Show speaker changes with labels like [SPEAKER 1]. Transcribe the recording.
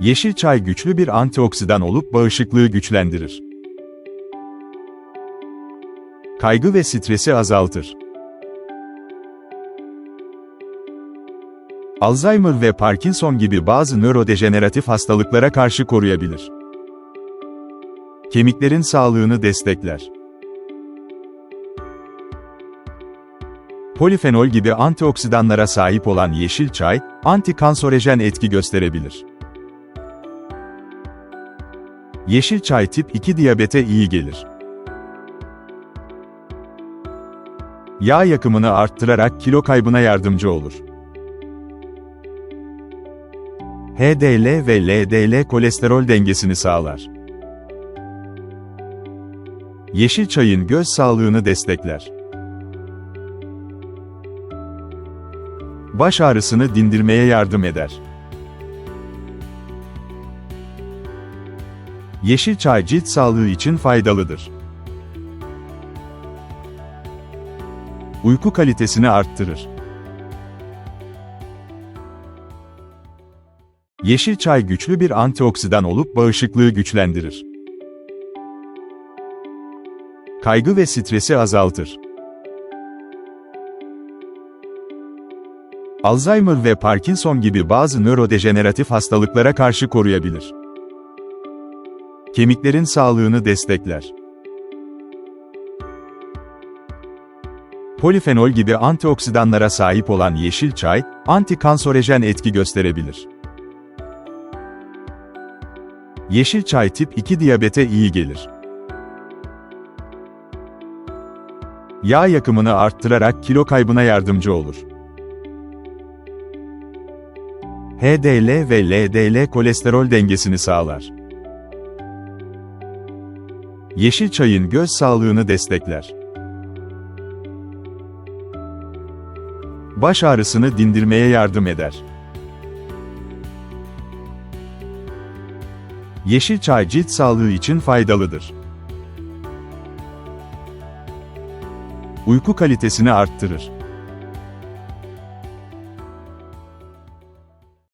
[SPEAKER 1] Yeşil çay güçlü bir antioksidan olup bağışıklığı güçlendirir. Kaygı ve stresi azaltır. Alzheimer ve Parkinson gibi bazı nörodejeneratif hastalıklara karşı koruyabilir. Kemiklerin sağlığını destekler. Polifenol gibi antioksidanlara sahip olan yeşil çay, antikanserojen etki gösterebilir. Yeşil çay tip 2 diyabete iyi gelir. Yağ yakımını arttırarak kilo kaybına yardımcı olur. HDL ve LDL kolesterol dengesini sağlar. Yeşil çayın göz sağlığını destekler. Baş ağrısını dindirmeye yardım eder. Yeşil çay cilt sağlığı için faydalıdır. Uyku kalitesini arttırır. Yeşil çay güçlü bir antioksidan olup bağışıklığı güçlendirir. Kaygı ve stresi azaltır. Alzheimer ve Parkinson gibi bazı nörodejeneratif hastalıklara karşı koruyabilir. Kemiklerin sağlığını destekler. Polifenol gibi antioksidanlara sahip olan yeşil çay, antikanserojen etki gösterebilir. Yeşil çay tip 2 diyabete iyi gelir. Yağ yakımını arttırarak kilo kaybına yardımcı olur. HDL ve LDL kolesterol dengesini sağlar. Yeşil çayın göz sağlığını destekler. Baş ağrısını dindirmeye yardım eder. Yeşil çay cilt sağlığı için faydalıdır. Uyku kalitesini arttırır.